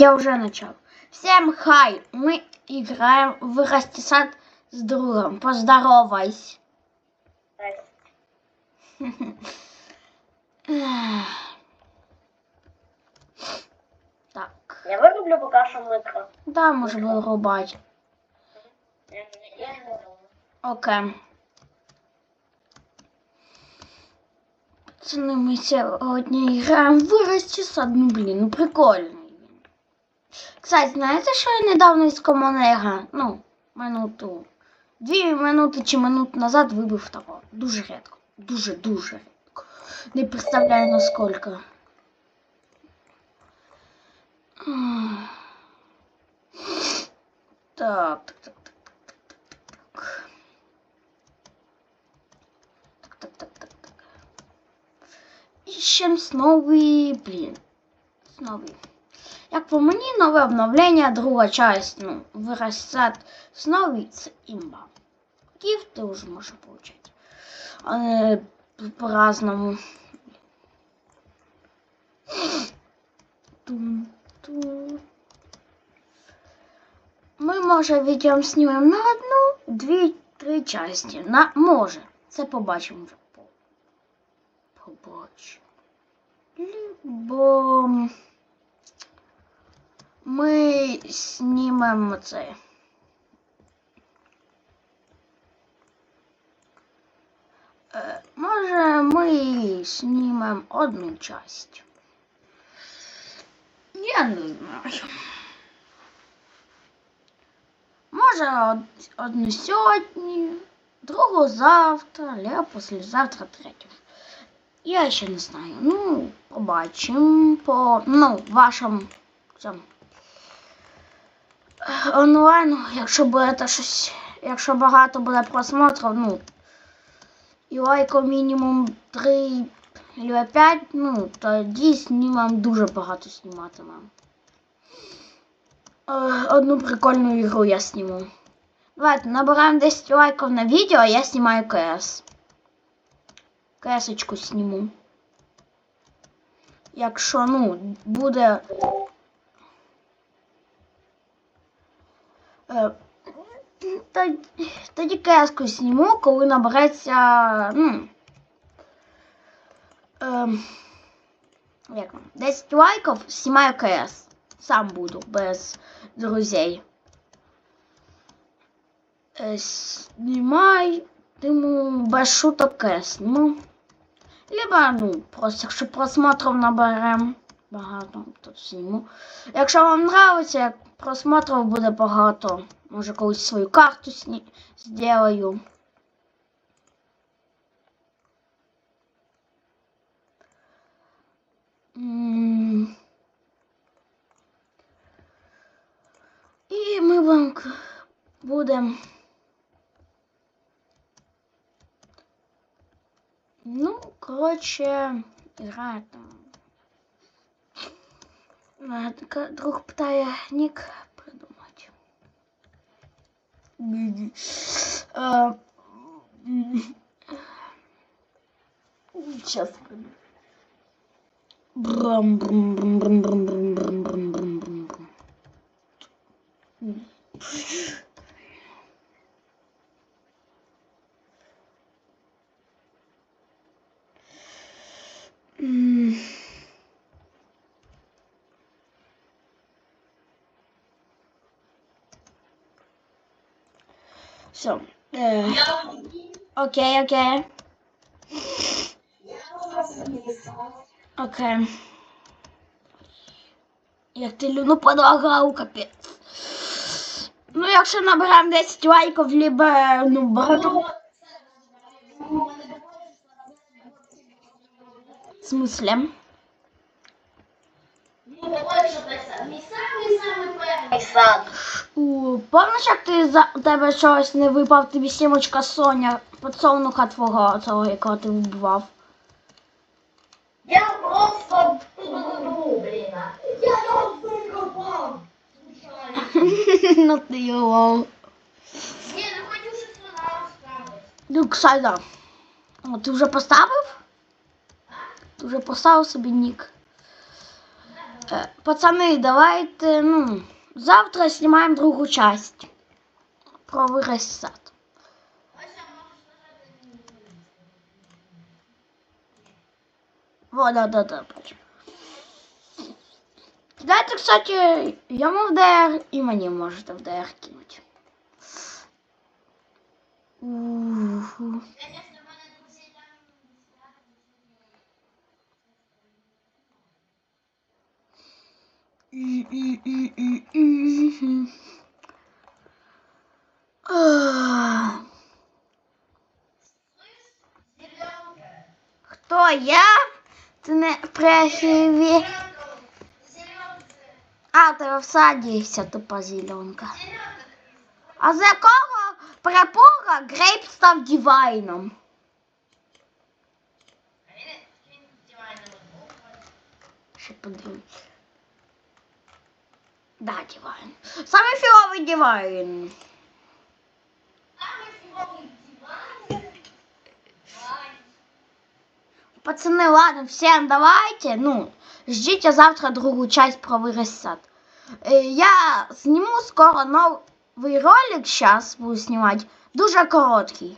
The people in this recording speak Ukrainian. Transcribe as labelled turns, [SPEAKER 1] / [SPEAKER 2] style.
[SPEAKER 1] Я уже начал. Всем хай! Мы играем в «Вырасти сад» с другом. Поздоровайся. Так.
[SPEAKER 2] Я вырублю пока что мыкро.
[SPEAKER 1] Да,
[SPEAKER 2] можешь вырубать.
[SPEAKER 1] Окей. Пацаны, мы сегодня играем в вырасти с Ну блин, ну прикольно. Кстати, знаєте, що я недавно із Комонега, ну, минуту, дві минути чи минут назад вибив того. Дуже рідко. Дуже-дуже рідко. Не представляю наскільки. Так, так, так, так, так, так, так. Так, так. Ищем новий, блін. Новий. Як по мені, нове обновлення, друга часть, ну, виростать новий, це імба. Кіф ти вже можеш получити. А не по-разному. Ми, може, відео знімемо на одну, дві, три часті. На, може. Це побачимо вже. По- Побачимо. Бо ми знімемо це. Е, Може, ми знімемо одну часть. Я не знаю. Може, од- одну сьогодні, другу завтра, або післязавтра, третю. Я ще не знаю. Ну, побачимо по ну, вашому цьому. Онлайну, якщо буде щось, якщо багато буде просмотрів, ну, і лайків мінімум 3 або 5, ну, тоді знімам дуже багато зніматимем. Е, Одну прикольну ігру я зніму. Давайте набираємо 10 лайків на відео, а я знімаю КС. КСочку зніму. Якщо, ну, буде. Тоді, тоді КСку зніму, коли набереться. Ну, ем, як вам? 10 лайків знімаю КС. Сам буду без друзей. Е, Знімай, тиму без шуток КС зніму. Либо, ну, просто якщо просмотрів наберемо багато, то зніму. Якщо вам нравиться, як просмотрів буде багато, може колись свою карту зроблю. І ми вам будемо. Ну, коротше, грає там. Друг питає нік придумати. Сейчас. А, Брам-брам-брам-брам-брам. Все. Е, Окей, окей. Окей. Як ти люну подлагав, капець. Ну, якщо наберемо 10 лайків, либо, ну, багато. В смысле?
[SPEAKER 2] Сад.
[SPEAKER 1] У, Помниш, як ти за у тебе щось не випав тобі сімочка Соня, подсолнуха твого цього, якого ти вбивав?
[SPEAKER 2] Я просто ну, блін. Я його викопав.
[SPEAKER 1] ну ти його.
[SPEAKER 2] Ні, не хочу, щоб вона розправити.
[SPEAKER 1] Ну, Ксайда. Ти вже поставив? Ти вже поставив собі нік. Е, Пацани, давайте, ну, завтра знімаємо другу часть про вираз сад. Во, да, да, да. Кидайте, кстати, йому в ДР і мені можете в ДР кинути. Уху. Хто я? Це не.
[SPEAKER 2] Зеленка.
[SPEAKER 1] А, ти вся тупа зеленка. А з якого прапора Грейп став
[SPEAKER 2] був.
[SPEAKER 1] Ще подивимось. Да, дівайн. Саме фіговий дівайн.
[SPEAKER 2] Саме фіговий диван. Вань.
[SPEAKER 1] Пацаны, ладно, всем давайте, ну, ждите завтра другую часть про вырос сад. Э, Я сниму скоро новый ролик, сейчас буду снимать, дуже короткий.